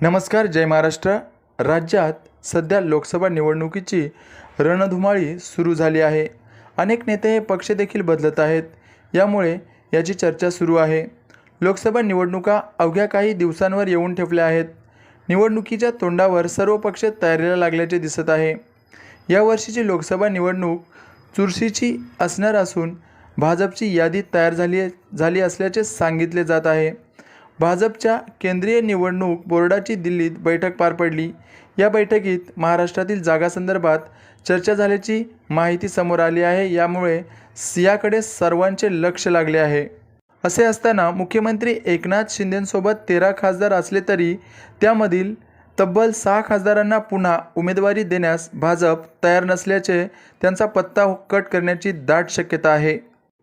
नमस्कार जय महाराष्ट्र. राज्यात सध्या लोकसभा निवडणुकीची रणधुमाळी सुरू झाली आहे. अनेक नेते हे पक्ष देखील बदलत आहेत. यामुळे याची चर्चा सुरू आहे. लोकसभा निवडणुका अवघ्या काही दिवसांवर येऊन ठेपल्या आहेत. निवडणुकीच्या तोंडावर सर्व पक्ष तयारीला लागल्याचे दिसत आहे. यावर्षीची लोकसभा निवडणूक चुरशीची असणार असून भाजपची यादी तयार झाली झाली असल्याचे सांगितले जात आहे. भाजपच्या केंद्रीय निवडणूक बोर्डाची दिल्लीत बैठक पार पडली. या बैठकीत महाराष्ट्रातील जागासंदर्भात चर्चा झाल्याची माहिती समोर आली आहे. यामुळे सियाकडे सर्वांचे लक्ष लागले आहे. असे असताना मुख्यमंत्री एकनाथ शिंदेंसोबत तेरा खासदार असले तरी त्यामधील तब्बल सहा खासदारांना पुन्हा उमेदवारी देण्यास भाजप तयार नसल्याचे त्यांचा पत्ता कट करण्याची दाट शक्यता आहे.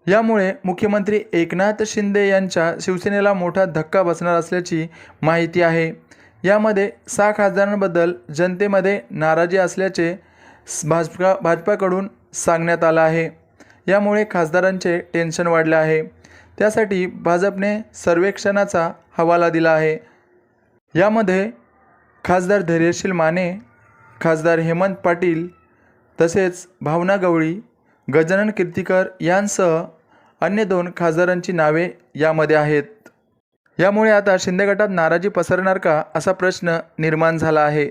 यामुळे मुख्यमंत्री एकनाथ शिंदे यांच्या शिवसेनेला मोठा धक्का बसणार असल्याची माहिती आहे. यामध्ये सहा खासदारांबद्दल जनतेमध्ये नाराजी असल्याचे भाजपा भाजपाकडून सांगण्यात आलं आहे. यामुळे खासदारांचे टेन्शन वाढले आहे. त्यासाठी भाजपने सर्वेक्षणाचा हवाला दिला आहे. यामध्ये खासदार धैर्यशील माने खासदार हेमंत पाटील तसेच भावना गवळी गजानन कीर्तिकर यांसह अन्य दोन खासदारांची नावे यामध्ये आहेत. यामुळे आता शिंदे गटात नाराजी पसरणार का असा प्रश्न निर्माण झाला आहे.